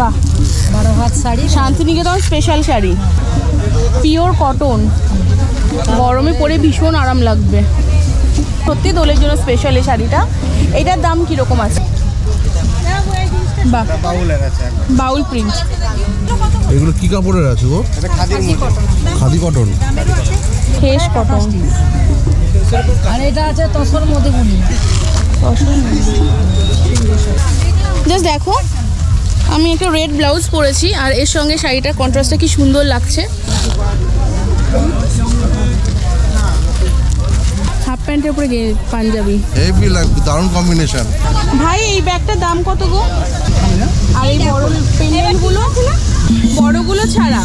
বাহ। বারো হাত sari Santiniketan special sari. Pure cotton গরমে পরে ভীষণ আরাম লাগবে। সত্যি দোলের জন্য স্পেশাল এই শাড়িটা। এটার দাম কীরকম আছে? বাহ। বাউল প্রিন্ট এগুলো কি কাপড়ের আছে গো? খাদি কটন ফ্রেশ কটন আর এটা আছে তসর মধুবনী। জাস্ট দেখো। আমি একটা রেড ব্লাউজ পরেছি আর এর সঙ্গে শাড়িটার কন্ট্রাস্টটা কি সুন্দর লাগছে। হাফ প্যান্টের উপরে পাঞ্জাবি। হেভি লাগবে দারুণ কম্বিনেশন ভাই এই ব্যাগটার দাম কত গো? আর এই বড় পেন্ডেন্টগুলো বড়গুলো ছাড়া।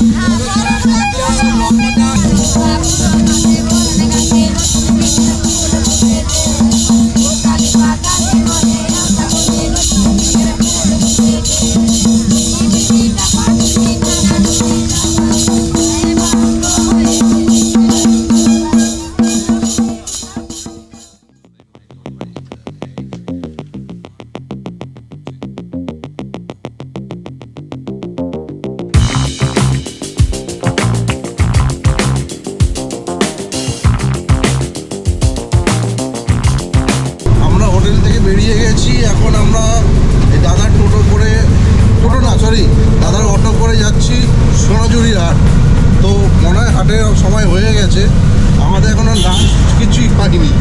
হয় সময় হয়ে গেছে। আমাদের এখনও লাঞ্চ কিছুই পাইনি।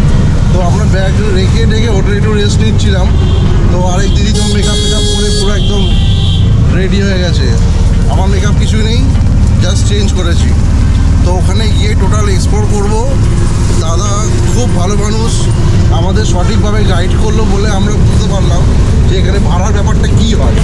তো আমরা ব্যাগ রেখে রেখে হোটেলে একটু রেস্ট নিচ্ছিলাম। তো আরেক দিদি তো মেকআপ মেকআপ করে পুরো একদম রেডি হয়ে গেছে। আমার মেকআপ কিছুই নেই জাস্ট চেঞ্জ করেছি। তো ওখানে গিয়ে টোটাল এক্সপ্লোর করব। দাদা খুব ভালো মানুষ, আমাদের সঠিকভাবে গাইড করল বলে আমরা বুঝতে পারলাম যে এখানে ভাড়ার ব্যাপারটা কী হয়।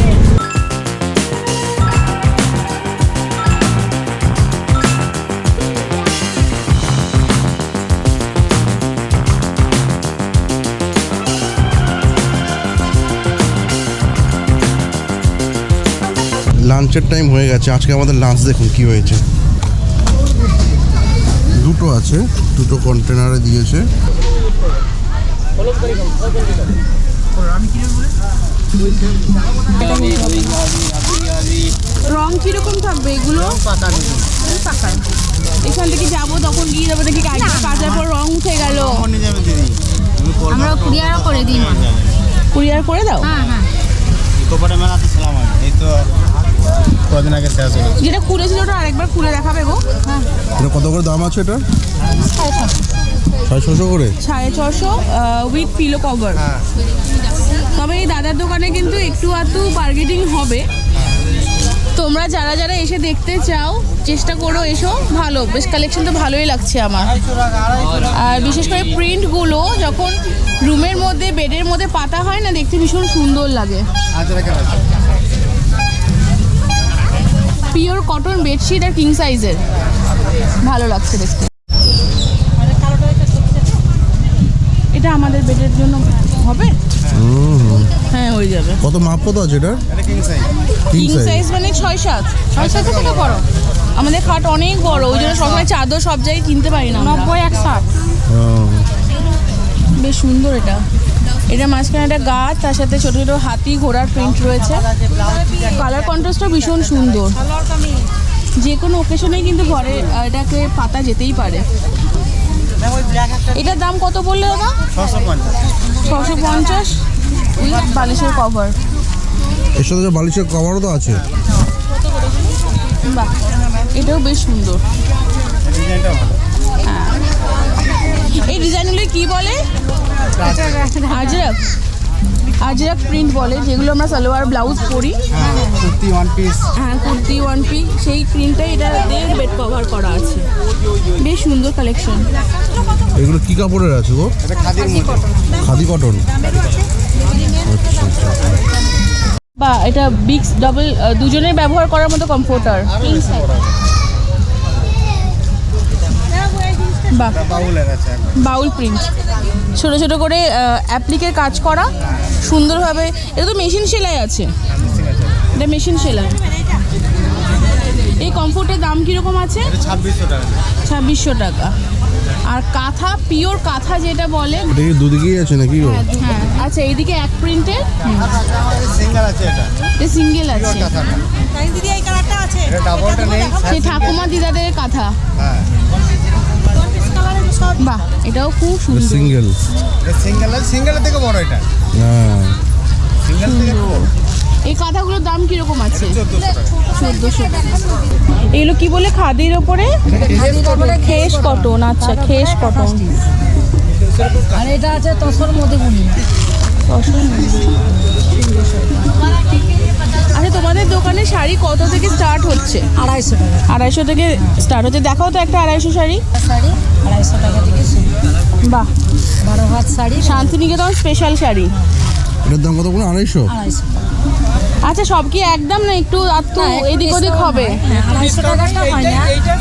লাঞ্চের টাইম হয়ে গেছে। আজকে আমাদের লাঞ্চ দেখুন কি হয়েছে। দুটো আছে দুটো কন্টেনারে দিয়েছে। রং কীরকম থাকবে এগুলো? এখান থেকে যাব তখন গিয়ে যাব দেখি কাচার পর রং উঠে গেল। আমরা কুরিয়ারও করে দিই। মা কুরিয়ার করে দাও? হ্যাঁ হ্যাঁ। মেলাতে ছিলাম এই তো কদিন আগে শেষ হলো। যেটা খুলেছিল ওটা আরেকবার খুলে দেখাবে গো। হ্যাঁ। এটা কত করে দাম আছে এটা সাড়ে ছশো করে? সাড়ে ছশো উইথ পিলো কভার তবে এই দাদার দোকানে কিন্তু একটু আধটু বার্গেটিং হবে। তোমরা যারা যারা এসে দেখতে চাও চেষ্টা করো এসো ভালো। বেশ কালেকশন তো ভালোই লাগছে আমার। আর বিশেষ করে প্রিন্টগুলো যখন রুমের মধ্যে বেডের মধ্যে পাতা হয় না দেখতে ভীষণ সুন্দর লাগে। পিওর কটন বেডশিট আর কিং সাইজের। ভালো লাগছে দেখতে। এটা আমাদের বেডের জন্য হবে? হ্যাঁ হয়ে যাবে। কত মাপ কত আছে এটা এটা কিং সাইজ মানে ছয় সাত। ছয় সাত থেকে বড়। আমাদের খাট অনেক বড় ওই জন্য সবসময় চাদর সব জায়গায় কিনতে পারি না নব্বই এক ষাট বেশ সুন্দর এটা। এটা মাঝখানে একটা গাছ তার সাথে ছোট ছোট হাতি ঘোড়ার প্রিন্ট রয়েছে। কালার কন্ট্রাস্টটা ভীষণ সুন্দর। যে কোনো ওকেশনে কিন্তু ঘরে এটাকে পাতা যেতেই পারে। এটার দাম কত বললে দাদা? ছশো পঞ্চাশ। উইথ বালিশের কভার এর সাথে যে বালিশের কভারও তো আছে। বাহ এটাও বেশ সুন্দর। ভালো এই ডিজাইনগুলো কি বলে? আজরাক আজরাক প্রিন্ট বলে যেগুলো আমরা সালোয়ার ব্লাউজ পরি। হ্যাঁ কুর্তি ওয়ান পিস হ্যাঁ কুর্তি ওয়ান পি সেই প্রিন্টটা এটাতে বেড কভার করা আছে। বেশ সুন্দর কালেকশন এগুলো কি কাপড়ের আছে গো? এটা খাদি কটন বা এটা বিক্স ডাবল দুজনের ব্যবহার করার মতো কমফোর্টার বাহ। বাউলের আছে বাউল প্রিন্ট। ছোট ছোট করে অ্যাপ্লিকের কাজ করা সুন্দরভাবে এটা তো মেশিন সেলাই আছে। এটা মেশিন সেলাই। এই কমফোর্টের দাম কীরকম আছে? ছাব্বিশশো টাকা। ছাব্বিশশো টাকা। আর কাঁথা পিওর কাঁথা যেটা বলে দুদিকেই আছে নাকি হ্যাঁ আচ্ছা এইদিকে এক প্রিন্টের? সিঙ্গেল আছে এটা। সিঙ্গেল আছে। কাঁথাটা। এটা ডাবলটা নেই সে ঠাকুমা দিদাদের কাঁথা। হ্যাঁ। বাহ এটাও খুব সুন্দর। সিঙ্গেল এটা সিঙ্গেল থেকে বড় এটা। হ্যাঁ। সিঙ্গেল থেকে এই কাঁথাগুলোর দাম কীরকম আছে? চোদ্দোশো টাকা। এগুলো কি বলে খাদির ওপরে? খেস কটন আচ্ছা খেস কটন আর এটা আছে তসর মধুবনী। আচ্ছা তোমাদের দোকানে শাড়ি কত থেকে স্টার্ট হচ্ছে? আড়াইশো টাকা। আড়াইশো থেকে স্টার্ট হচ্ছে। দেখাও তো একটা আড়াইশো শাড়ি। শাড়ি আড়াইশো টাকা থেকে বাহ। বারো হাত শাড়ি। শান্তিনিকেতন স্পেশাল শাড়ি। এটার দাম কত কোনো আড়াইশো? আড়াইশো আচ্ছা সব কি একদম না একটু আত্মু এদিক ওদিক হবে? হ্যাঁ। আড়াইশো টাকাটা হয় না। এটা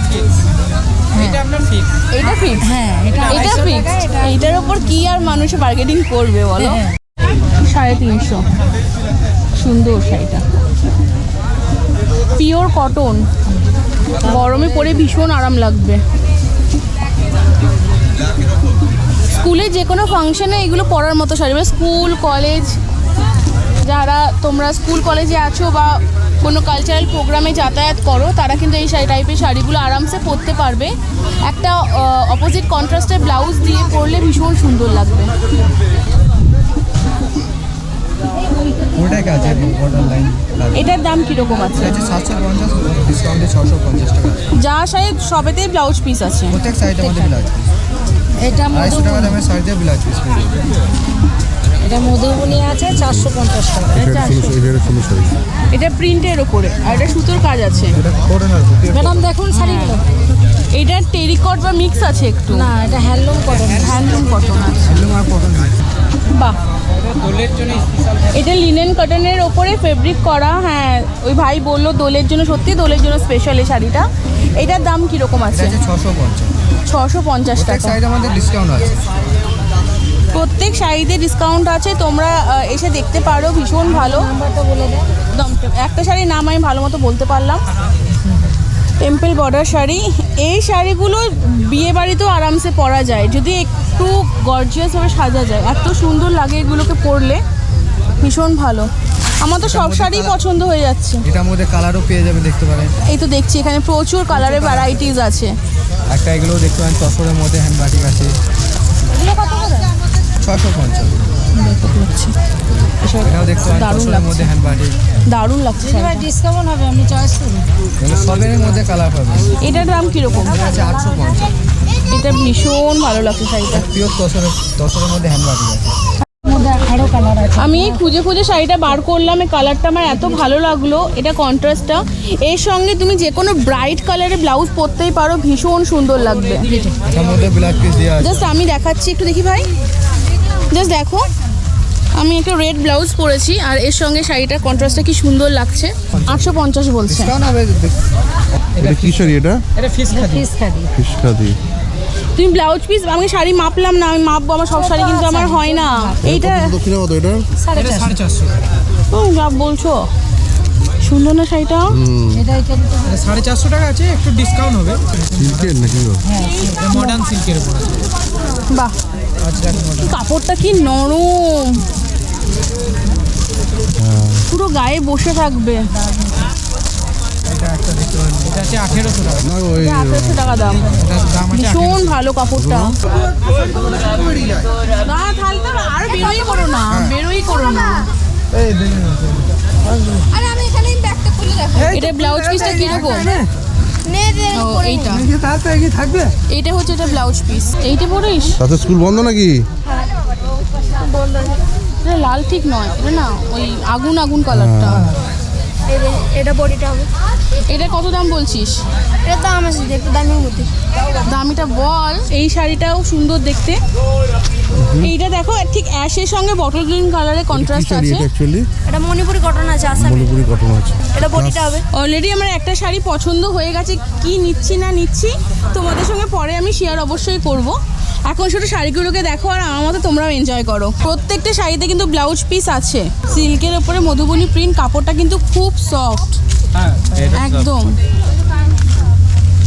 ফিক্স হ্যাঁ। এটা এটা ফিক্স টাকা এটা এইটার উপর কি আর মানুষ বার্গেনিং করবে বলো? হ্যাঁ। সাড়ে তিনশো। সুন্দর শাড়িটা। Pure cotton. গরমে পরে ভীষণ আরাম লাগবে। স্কুলে যে কোনো ফাংশনে এগুলো পরার মতো শাড়ি। মানে স্কুল, কলেজ, যারা তোমরা স্কুল, কলেজে আছো বা কোনো কালচারাল প্রোগ্রামে যাতায়াত করো, তারা কিন্তু এই শাড়ি টাইপের শাড়িগুলো আরামসে পরতে পারবে। একটা অপোজিট কন্ট্রাস্টের ব্লাউজ দিয়ে পরলে ভীষণ সুন্দর লাগবে। ওটাই কাজে বর্ডার লাইন এটার দাম কীরকম আছে? আছে সাতশো পঞ্চাশ ডিসকাউন্টে ছশো পঞ্চাশ টাকা। যা শাড়ি সবেতেই ব্লাউজ পিস আছে। প্রত্যেক সাইডের মধ্যে ব্লাউজ পিস এটা আড়াইশো টাকা মধুবনী দামের ব্লাউজ পিস এটা মধুবনী আছে চারশো পঞ্চাশ টাকা। এটা ষোলোশো এটা এটা প্রিন্টের ওপরে আর এটা সুতোর কাজ আছে। এটা ফোরেনার ম্যাডাম দেখুন শাড়িগুলো এটা টেরিকট বা মিক্স আছে একটু? না এটা হ্যান্ডলুম কটন হ্যান্ডলুম কটন আছে। হ্যান্ডলুম আর কটন বাহ। এটা লিনেন কটনের ওপরে ফেব্রিক করা হ্যাঁ ওই ভাই বলল দোলের জন্য সত্যি দোলের জন্য স্পেশাল এই শাড়িটা। এটার দাম কীরকম আছে? ছশো পঞ্চাশ। ছশো পঞ্চাশ টাকা। ডিসকাউন্ট আছে। প্রত্যেক শাড়িতে ডিসকাউন্ট আছে তোমরা এসে দেখতে পারো ভীষণ ভালো। একটা শাড়ির নাম আমি ভালো মতো বলতে পারলাম। Temple border sari. এই শাড়িগুলো বিয়ে বাড়িতেও আরামসে পরা যায়। যদি একটু গর্জিয়াসভাবে সাজা যায়। এত সুন্দর লাগে এগুলোকে পরলে। ভীষণ ভালো। আমার তো সব শাড়িই পছন্দ হয়ে যাচ্ছে। এটার মধ্যে কালারও পেয়ে যাবে দেখতে পারেন এই তো দেখছি এখানে প্রচুর কালারের ভ্যারাইটিস আছে। একটা এগুলো দেখতে পারেন তসরের মধ্যে হ্যান্ড বাটিক আছে। ছশো পঞ্চাশ এটাও দারুণ লাগছে। ডিসকাউন্ট হবে আপনি চয়েস করুন সবের মধ্যে কালার পাবেন। এটার দাম কীরকম? এটা আটশো পঞ্চাশ। এটা ভীষণ ভালো লাগছে শাড়িটা। পিওর তসরের তসরের মধ্যে আছে। আমি খুঁজে খুঁজে শাড়িটা বার করলাম এই কালারটা আমার এত ভালো লাগল এটা কন্ট্রাস্টটা এর সঙ্গে তুমি যে কোনো ব্রাইট কালারের ব্লাউজ পরতেই পারো ভীষণ সুন্দর লাগবে। জাস্ট আমি দেখাচ্ছি একটু দেখি ভাই। জাস্ট দেখো আমি একটা রেড ব্লাউজ পরেছি আর এর সঙ্গে শাড়িটার কন্ট্রাস্টটা কি সুন্দর লাগছে। আটশো পঞ্চাশ বলছে। এটা কি শাড়ি এটা? পিস খাদি ফিস খাদি তুমি ব্লাউজ পিস আমি শাড়ি মাপলাম না আমি মাপবো আমার সব শাড়ি কিন্তু আমার হয় না। এইটা দক্ষিণে কত এটা? সাড়ে চারশো। যা বলছো। সুন্দর না শাড়িটা? এটা সাড়ে চারশো টাকা আছে একটু ডিসকাউন্ট হবে। সিল্কের নাকি মডার্ন সিল্কের উপর আছে। বাহ। কাপড়টা কি নরম? পুরো গায়ে বসে থাকবে। ভীষণ ভালো কাপড়টা। না তাহলে তো আর বেরোই করো না বেরোই করো না। এটা ব্লাউজ পিসটা কীরকম? ও থাকবে? এইটা হচ্ছে এটা ব্লাউজ পিস। এইটা পরিস তাতে স্কুল বন্ধ নাকি? লাল ঠিক নয় এটা না ওই আগুন আগুন কালারটা এটা বডিটা হবে। এটা কত দাম বলছিস? এটা দাম আছে একটু দামের মধ্যে। দামিটা বল। এই শাড়িটাও সুন্দর দেখতে। এইটা দেখো ঠিক অ্যাশের সঙ্গে বটল গ্রিন কালারের কন্ট্রাস্ট আছে। এটা মণিপুরি কটন আছে আসামে। মণিপুরি কটন আছে। এটা বডিটা হবে। অলরেডি আমার একটা শাড়ি পছন্দ হয়ে গেছে কি নিচ্ছি না নিচ্ছি তোমাদের সঙ্গে পরে আমি শেয়ার অবশ্যই করব। এখন শুধু শাড়িগুলোকে দেখো আর আমার মতো তোমরাও এনজয় করো। প্রত্যেকটা শাড়িতে কিন্তু ব্লাউজ পিস আছে। সিল্কের ওপরে মধুবনী প্রিন্ট কাপড়টা কিন্তু খুব সফট একদম।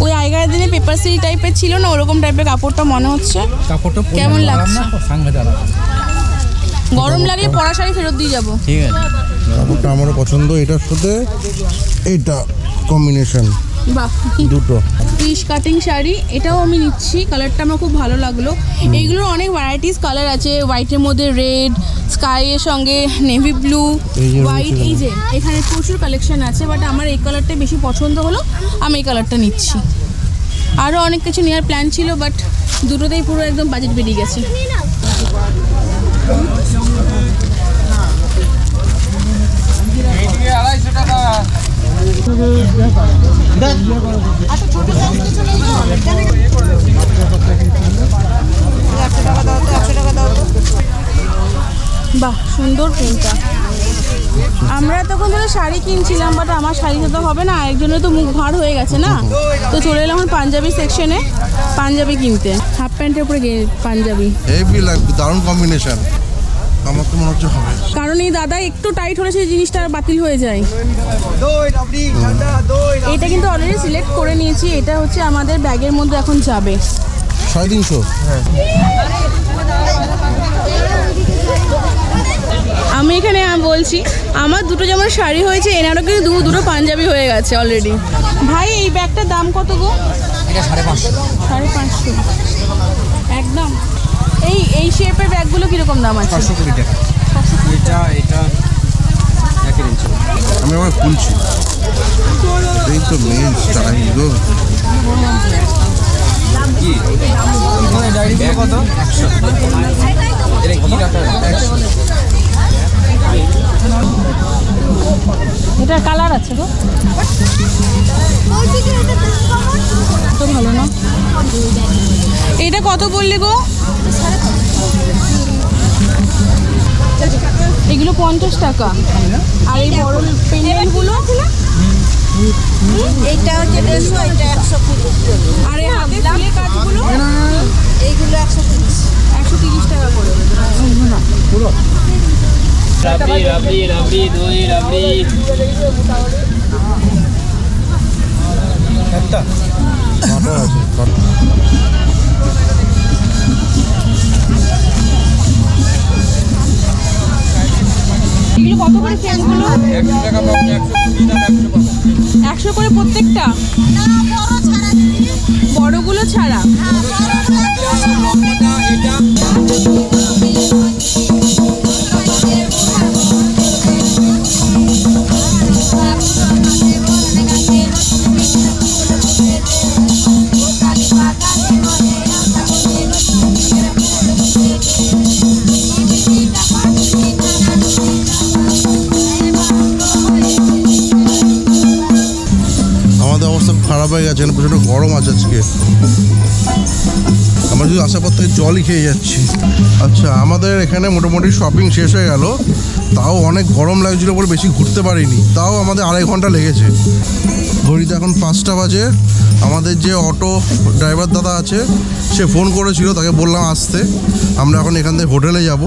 ওই আগের দিনে পেপার সিল টাইপের ছিল না ওরকম টাইপের কাপড়টা মনে হচ্ছে। কাপড়টা কেমন লাগছে? গরম লাগলে পরা শাড়ি ফেরত দিয়ে যাব। ঠিক আছে। কাপড়টা আমারও পছন্দ এটার সাথে এইটা কম্বিনেশন বাহ। দুটো। ফিশ কাটিং শাড়ি এটাও আমি নিচ্ছি কালারটা আমার খুব ভালো লাগল। এইগুলোর অনেক ভ্যারাইটিস কালার আছে হোয়াইটের মধ্যে রেড স্কাইয়ের সঙ্গে নেভি ব্লু হোয়াইট এই যে এখানে প্রচুর কালেকশন আছে বাট আমার এই কালারটা বেশি পছন্দ হলো আমি এই কালারটা নিচ্ছি। আরও অনেক কিছু নেওয়ার প্ল্যান ছিল বাট দুটোতেই পুরো একদম বাজেট বেরিয়ে গেছে। বাহ সুন্দর প্রিন্টটা আমরা তখন ধরো শাড়ি কিনছিলাম বাট আমার শাড়িতে তো হবে না একজনের তো মুখ ভার হয়ে গেছে না। তো চলে এলাম পাঞ্জাবি সেকশনে পাঞ্জাবি কিনতে। হাফ প্যান্টের উপরে গে- পাঞ্জাবি। হেভি লাগবে দারুণ কম্বিনেশন আমার তো মনে হচ্ছে হবে। কারণ এই দাদা একটু টাইট হলে সেই জিনিসটা আর বাতিল হয়ে যায়। এটা কিন্তু অলরেডি সিলেক্ট করে নিয়েছি এটা হচ্ছে আমাদের ব্যাগের মধ্যে এখন যাবে। সাড়ে তিনশো। আমি এখানে বলছি আমার দুটো যেমন শাড়ি হয়েছে এনারও কিন্তু দু দুটো পাঞ্জাবি হয়ে গেছে অলরেডি ভাই এই ব্যাগটার দাম কত গো? এটা সাড়ে পাঁচশো। সাড়ে পাঁচশো। একদম। এই এই শেপের ব্যাগগুলো কীরকম দাম আছে? পাঁচশো কুড়ি টাকা। এটা এটা একই রেঞ্জ আমি আমার খুলছি। এই তো মেন স্টাইল গো। কত? একশো। এটা কি টাকা একশো। এটা কালার আছে গো। তো ভালো না এটা কত বললি গো? এগুলো পঞ্চাশ টাকা। আর এই বড় পেন্ডেন্টগুলো এইটা হচ্ছে দেড়শো এটা একশো কুড়ি। আর এই কাজগুলো? এইগুলো একশো তিরিশ টাকা করে রাবড়ি রাবড়ি রাবড়ি দই রাবড়ি। একটা। কাটা আছে কাটা। এগুলো কত করে একশো করে প্রত্যেকটা? বড়গুলো ছাড়া? আজকে আমরা যদি আসার থেকে জলই খেয়ে যাচ্ছি। আচ্ছা আমাদের এখানে মোটামুটি শপিং শেষ হয়ে গেল। তাও অনেক গরম লাগছিল বলে বেশি ঘুরতে পারিনি। তাও আমাদের আড়াই ঘণ্টা লেগেছে। ঘড়িতে এখন পাঁচটা বাজে। আমাদের যে অটো ড্রাইভার দাদা আছে, সে ফোন করেছিল, তাকে বললাম আসতে। আমরা এখন এখান থেকে হোটেলে যাব।